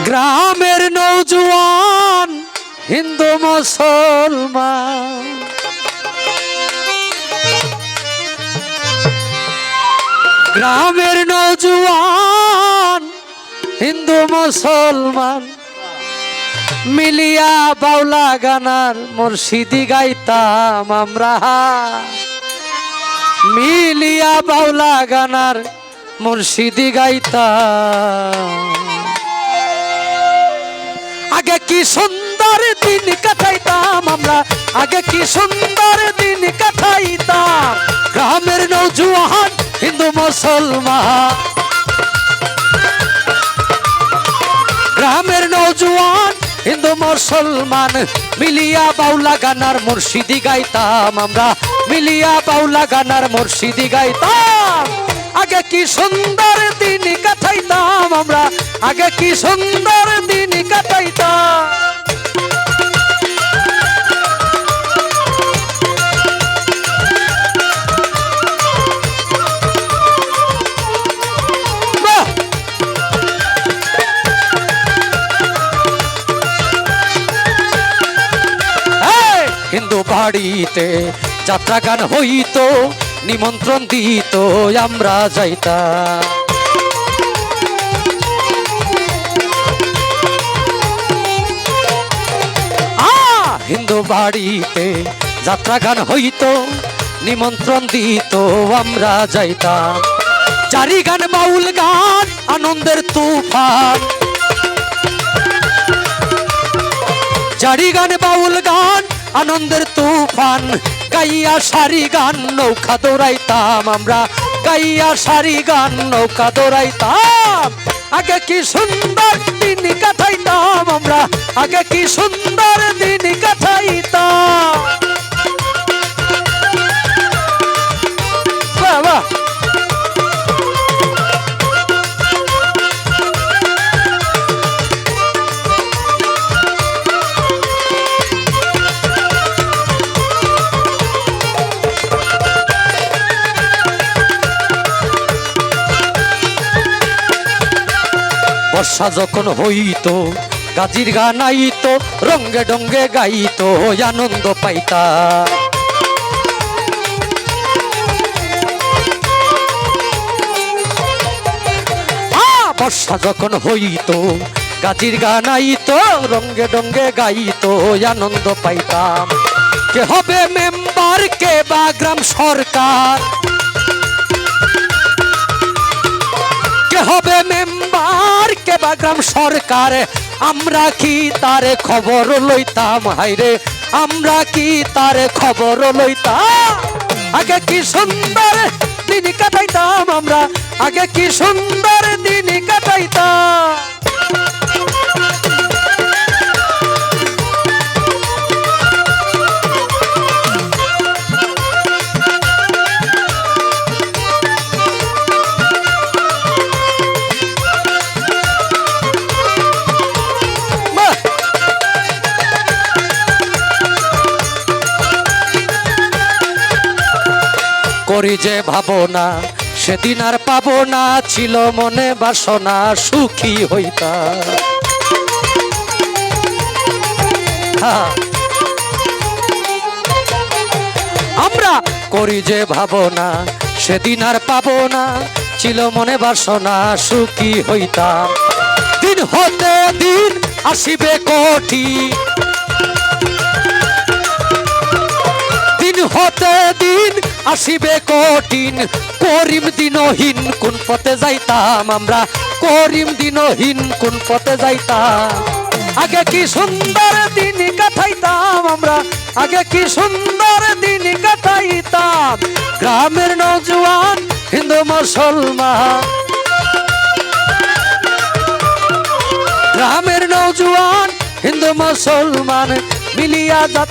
গ্রামের নৌজওয়ান হিন্দু মুসলমান। গ্রামের নৌজওয়ান হিন্দু মুসলমান। মিলিয়া বাউলা গানার মুর্শিদি গাইতাম আমরা। মিলিয়া বাউলা গানার মুর্শিদি গাইতাম। কি সুন্দর দিন কাটাইতাম আমরা। আগে কি সুন্দর দিন কাটাইতাম। গ্রামের নৌজওয়ান হিন্দু মুসলমান। গ্রামের নৌজওয়ান হিন্দু মুসলমান। মিলিয়া বাউলা গানার মুর্শিদি গাইতাম আমরা। মিলিয়া বাউলা গানার মুর্শিদি গাইতাম। আগে কি সুন্দর দিন কাটাইতাম আমরা। আগে কি সুন্দর দিন কাটাইতাম বাহ! হিন্দু বাড়িতে যাত্রা গান হইতো, নিমন্ত্রণ দিত, আমরা যাইতাম হিন্দু বাড়িতে যাত্রা গান হইতো, নিমন্ত্রণ দিত, আমরা যাইতাম। চারি গান, বাউল গান, আনন্দের তুফান। জারি গান, বাউল গান, আনন্দের তুফান। গাইয়া সারি গান, নৌকা দৌড়াইতাম আমরা। গাইয়া সারি গান, নৌকা দৌড়াইতাম। আগে কি সুন্দর দিন কাটাইতাম আমরা। আগে কি সুন্দর দিন কাটাইতাম বর্ষা যখন হইতো, গাজির গান আইতো, রঙ্গে ডঙ্গে গাইতো আনন্দ পাইতা। বর্ষা যখন হইতো, গাজির গান আইতো, রঙ্গে ডঙ্গে গাইতো আনন্দ পাইতাম। কে হবে মেম্বার, কে বা গ্রাম সরকার? হবে মেম্বার, কে বা গ্রাম সরকার? আমরা কি তার খবর লইতাম? হাইরে আমরা কি তার খবর লইতাম? আগে কি সুন্দর দিন কাটাইতাম আমরা? আগে কি সুন্দর দিন কাটাইতাম? করি যে ভাবনা, সেদিন আর পাবো না, ছিল মনে বাসনা, সুখী হইতা। হ্যাঁ। আমরা করি যে ভাবনা, সেদিন আর পাবো না, ছিল মনে বাসনা, সুখী হইতাম দিন হতে দিন আসিবে কঠিন দিন হতে দিন আসিবে কঠিন, করিম দিনহীন, কোন পথে যাইতাম আমরা? করিম দিনহীন, কোন পথে যাইতাম? আগে কি সুন্দর দিন কাটাইতাম আমরা? আগে কি সুন্দর দিন কাটাইতাম? গ্রামের নজওয়ান, হিন্দু মুসলমান। গ্রামের নৌজওয়ান, হিন্দু মুসলমান, মিলিয়া যাত